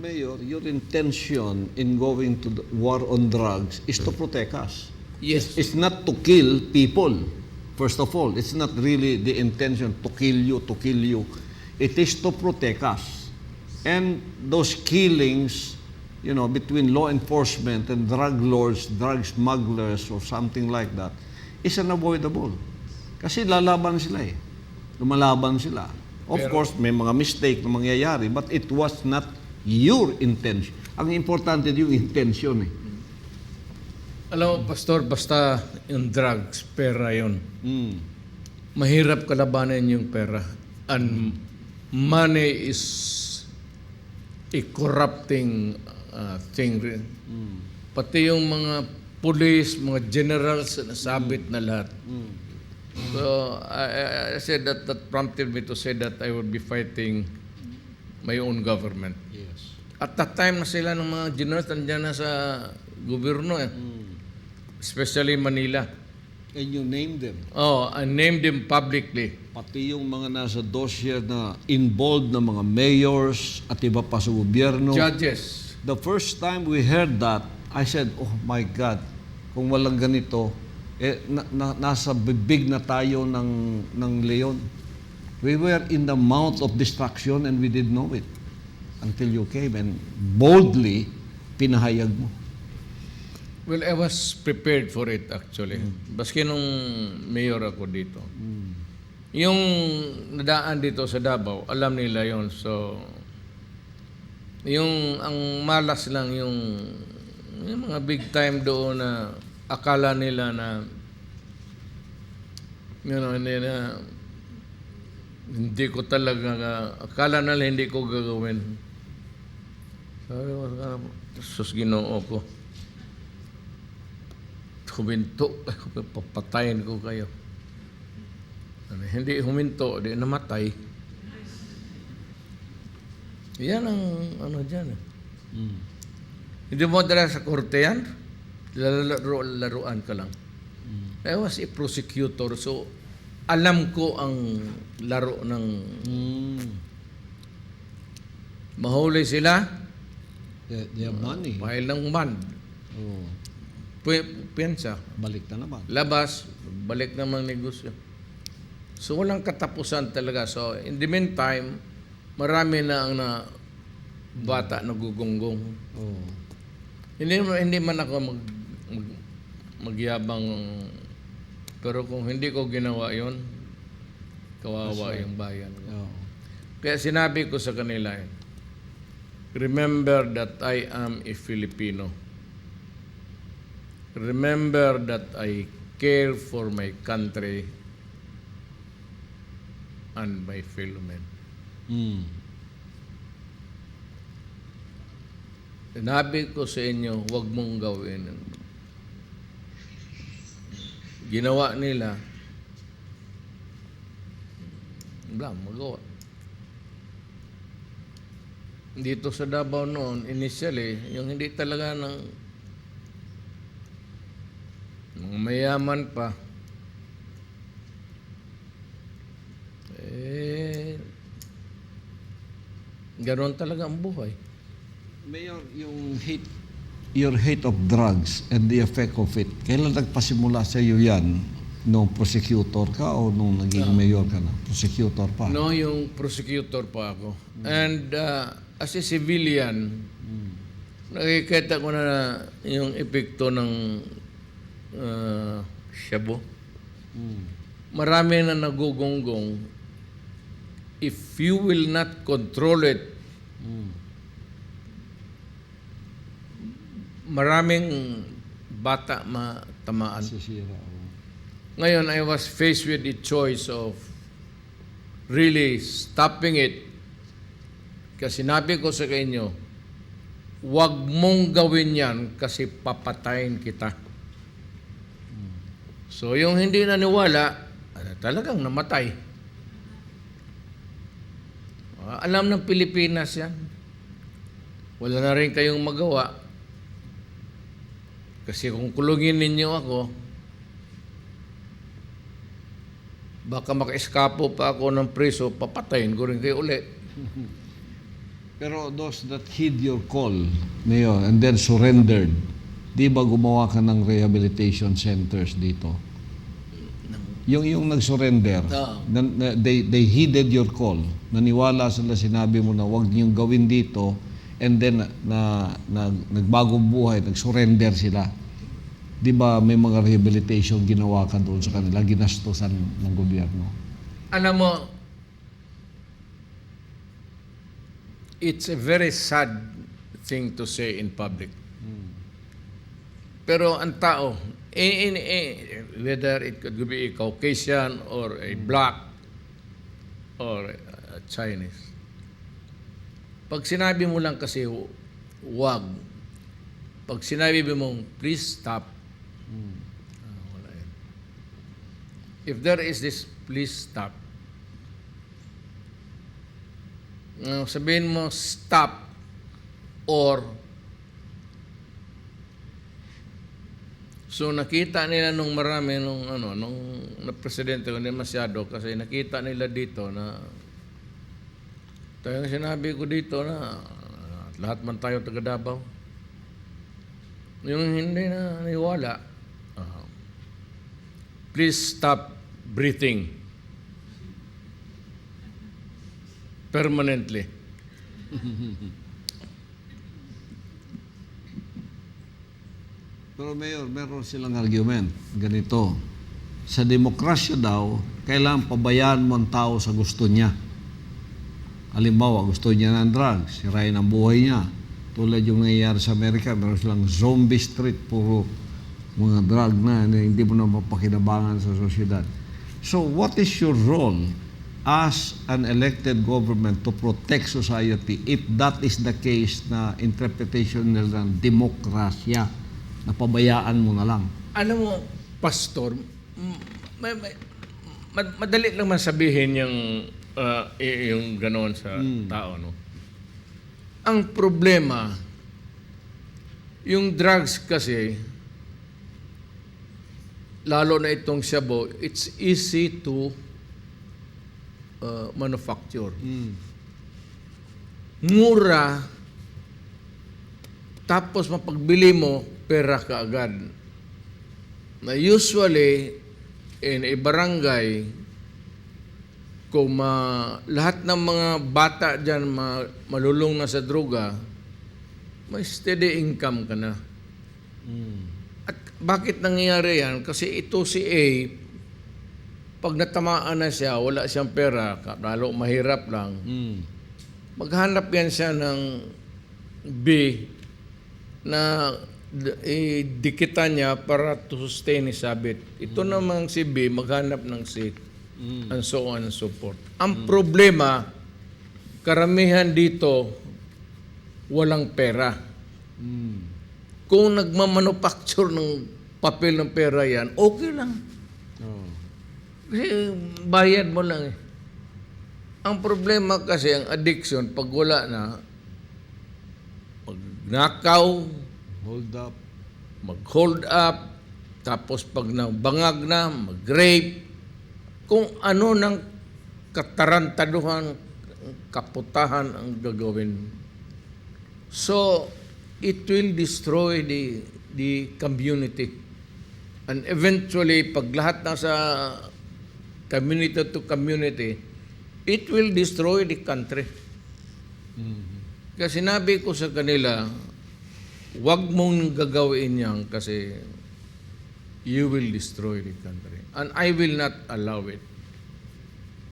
Mayor, your intention in going to the war on drugs is to protect us. Yes. It's not to kill people. First of all, it's not really the intention to kill you, to kill you. It is to protect us. And those killings, you know, between law enforcement and drug lords, drug smugglers, or something like that, is unavoidable. Kasi lalaban sila eh. Lumalaban sila. Of Pero- course, may mga mistake na mangyayari, but it was not your intention. Ang importante yung intention eh. Alam mo, Pastor, basta yung drugs, pera yun. Mm. Mahirap kalabanan yung pera. And money is a corrupting uh, thing rin. Pati yung mga police, mga generals, nasabit na lahat. So, I, I- I said that, that prompted me to say that I would be fighting my own government. At that time na sila ng mga generals, nandiyan na sa gobyerno eh. Especially Manila. And you name them. Oh, I named them publicly. Pati yung mga nasa dossier na involved na mga mayors at iba pa sa gobyerno. Judges. The first time we heard that, I said, oh my God, kung walang ganito, eh, na, na- nasa bibig na tayo ng, ng leon. We were in the mouth of destruction and we didn't know it until you came and boldly pinahayag mo. Well, I was prepared for it actually. Baski nung mayor ako dito. Yung nadaan dito sa Davao, alam nila yon So, yung ang malas lang yung, yung mga big time doon na akala nila na you know, hindi na hindi ko talaga akala nila hindi ko gagawin. Sabi "Ah, sus ginoo ko huminto, papatayin ko kayo. Ano, hindi huminto, di namatay. Yan ang ano dyan. Eh. Hindi mo dala sa korte yan. Laro, laruan ka lang. I was a prosecutor, so alam ko ang laro ng Mm. mahuli sila, They, they have money. file ng bond. Oh, Piyansa. balik na naman. labas, balik naman negosyo. So walang katapusan talaga. So in the meantime, marami na ang na bata nagugunggong. Oh. Hindi hindi man ako mag, mag magyabang pero kung hindi ko ginawa 'yon, kawawa yung bayan. Oh. Kaya sinabi ko sa kanila, remember that I am a Filipino. Remember that I care for my country and my fellow men. Mm. Sinabi ko sa inyo, huwag mong gawin. Ginawa nila, wala, magawa. Dito sa Davao noon, initially, yung hindi talaga ng ng mayaman pa, eh, ganon talaga ang buhay. Mayor, yung hate, your hate of drugs and the effect of it, kailan nagpasimula sa iyo yan? Nung prosecutor ka o nung naging mayor ka na? Prosecutor pa? No, yung prosecutor pa ako. And uh, as a civilian, nakikita ko na yung epekto ng uh, shabu. Mm. Marami na nagugonggong. If you will not control it, Mm. maraming bata matamaan. Sisira. Ngayon, I was faced with the choice of really stopping it. Kasi sinabi ko sa inyo, huwag mong gawin yan kasi papatayin kita. So, yung hindi naniwala, talagang namatay. Ah, Alam ng Pilipinas yan. Wala na rin kayong magawa. Kasi kung kulungin ninyo ako, baka maka-eskapo pa ako ng preso, papatayin ko rin kayo uli. Pero those that heed your call, Mayor, and then surrendered, di ba gumawa ka ng rehabilitation centers dito? Yung yung nag-surrender, na, na- they, they heeded your call. Naniwala sila, sinabi mo na huwag niyong gawin dito, and then na, na, nagbagong buhay, nag-surrender sila. Di ba may mga rehabilitation ginawa ka doon sa kanila, ginastosan ng gobyerno? Alam mo, it's a very sad thing to say in public. Pero ang tao, in, in, in- whether it could be a Caucasian or a black or a Chinese, pag sinabi mo lang kasi wag, pag sinabi mo please stop, ah, wala yan. If there is this please stop, uh, sabihin mo stop or So nakita nila nung marami nung ano nung na presidente ko hindi masyado kasi nakita nila dito na tayo sinabi ko dito na lahat man tayo taga Davao. Yung hindi na niwala, uh, please stop breathing permanently. Pero Mayor, meron silang argument. Ganito, sa demokrasya daw, kailangan pabayaan mo ang tao sa gusto niya. Halimbawa, gusto niya ng drugs, sirain ang buhay niya. Tulad yung nangyayari sa Amerika, meron silang zombie street, puro mga drug na, na hindi mo na mapakinabangan sa sosyedad. So, what is your role as an elected government to protect society if that is the case na interpretation nila ng demokrasya na pabayaan mo na lang? Alam mo, pastor, may, may, mad- madali lang man sabihin yung, i- yung ganoon sa tao, no? Ang problema, yung drugs kasi, lalo na itong shabu, it's easy to uh, manufacture. Mura, tapos mapagbili mo, pera ka agad. Na usually, in a barangay, kung ma, lahat ng mga bata dyan ma, malulong na sa droga, may steady income ka na. At bakit nangyayari yan? Kasi ito si A, pag natamaan na siya, wala siyang pera, lalo mahirap lang, maghanap yan siya ng B na idikitan niya para to sustain his habit. Ito namang si B, maghanap ng C and so on and so forth. Ang problema, karamihan dito, walang pera. Kung nagmamanufacture ng papel ng pera yan, okay lang. Kasi bayad mo lang eh. Ang problema kasi, ang addiction, pag wala na, magnakaw, Hold up. mag-hold up, tapos pag nabangag na, mag-rape, kung ano ng katarantaduhan, kaputahan ang gagawin. So, it will destroy the, the community. And eventually, pag lahat nasa community to community, it will destroy the country. Kasi sinabi ko sa kanila, Huwag mong gagawin yan kasi you will destroy the country. And I will not allow it.